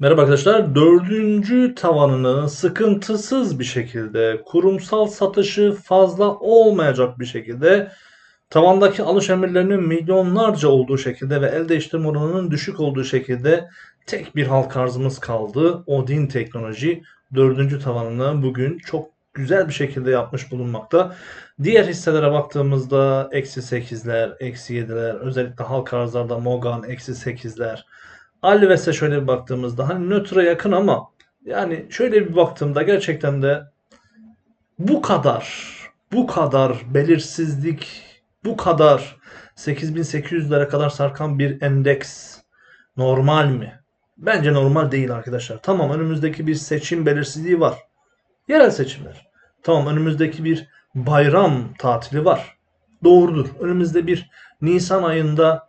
Merhaba arkadaşlar. Dördüncü tavanını sıkıntısız bir şekilde kurumsal satışı fazla olmayacak bir şekilde tavandaki alış emirlerinin milyonlarca olduğu şekilde ve el değiştirme oranının düşük olduğu şekilde tek bir halka arzımız kaldı. Odin Teknoloji dördüncü tavanını bugün çok güzel bir şekilde yapmış bulunmakta. Diğer hisselere baktığımızda eksi 8'ler, eksi 7'ler, özellikle halka arzlarda Mogan eksi 8'ler, Alves'e şöyle bir baktığımızda hani nötra yakın ama yani şöyle bir baktığımda gerçekten de bu kadar bu kadar belirsizlik bu kadar 8800'lere kadar sarkan bir endeks normal mi? Bence normal değil arkadaşlar. Tamam önümüzdeki bir seçim belirsizliği var. Yerel seçimler. Tamam önümüzdeki bir bayram tatili var. Doğrudur. Önümüzde bir Nisan ayında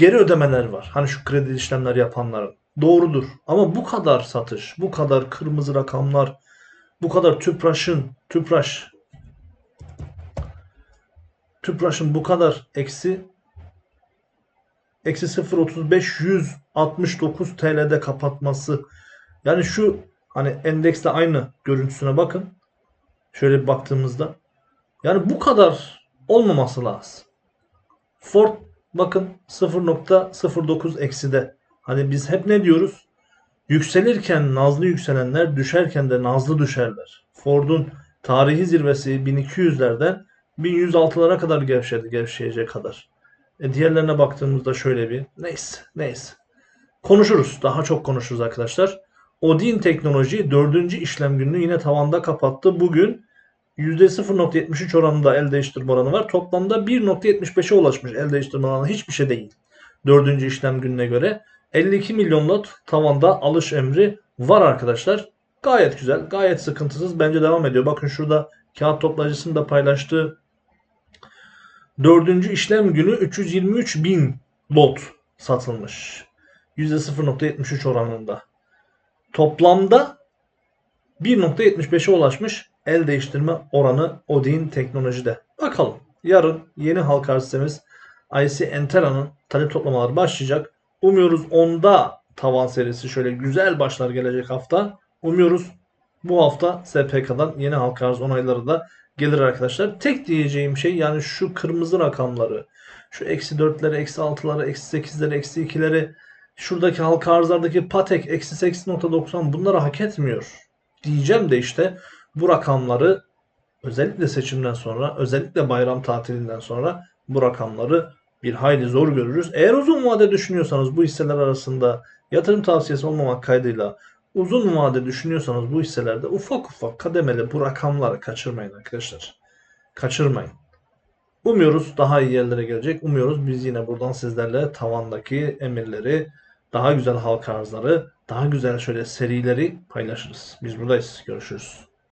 geri ödemeler var. Hani şu kredi işlemler yapanların. Doğrudur. Ama bu kadar satış, bu kadar kırmızı rakamlar, bu kadar tüpraşın, tüpraş, tüpraşın bu kadar eksi eksi 0.35 169 TL'de kapatması. Yani şu hani endeksle aynı görüntüsüne bakın. Şöyle bir baktığımızda. Yani bu kadar olmaması lazım. Ford bakın 0.09 ekside. Hani biz hep ne diyoruz? Yükselirken nazlı yükselenler düşerken de nazlı düşerler. Ford'un tarihi zirvesi 1200'lerden 1106'lara kadar gevşedi, gevşeyecek kadar. E diğerlerine baktığımızda şöyle bir neyse neyse. Konuşuruz. Daha çok konuşuruz arkadaşlar. Odin Teknoloji 4. işlem gününü yine tavanda kapattı. Bugün %0.73 oranında el değiştirme oranı var. Toplamda 1.75'e ulaşmış el değiştirme oranı hiçbir şey değil. 4. işlem gününe göre 52 milyon lot tavanda alış emri var arkadaşlar. Gayet güzel, gayet sıkıntısız. Bence devam ediyor. Bakın şurada kağıt toplayıcısının da paylaştığı 4. işlem günü 323 bin lot satılmış. %0.73 oranında. Toplamda 1.75'e ulaşmış el değiştirme oranı Odin teknolojide. Bakalım yarın yeni halka arz sitemiz IC Entera'nın talep toplamaları başlayacak. Umuyoruz onda tavan serisi şöyle güzel başlar gelecek hafta. Umuyoruz bu hafta SPK'dan yeni halka arz onayları da gelir arkadaşlar. Tek diyeceğim şey yani şu kırmızı rakamları, şu eksi 4'leri, eksi 6'ları, eksi 8'leri, eksi 2'leri, şuradaki halka arzlardaki patek eksi 8.90 bunları hak etmiyor. Diyeceğim de işte bu rakamları özellikle seçimden sonra, özellikle bayram tatilinden sonra bu rakamları bir hayli zor görürüz. Eğer uzun vade düşünüyorsanız bu hisseler arasında yatırım tavsiyesi olmamak kaydıyla uzun vade düşünüyorsanız bu hisselerde ufak ufak kademeli bu rakamları kaçırmayın arkadaşlar. Kaçırmayın. Umuyoruz daha iyi yerlere gelecek. Umuyoruz biz yine buradan sizlerle tavandaki emirleri, daha güzel halka arzları, daha güzel şöyle serileri paylaşırız. Biz buradayız. Görüşürüz.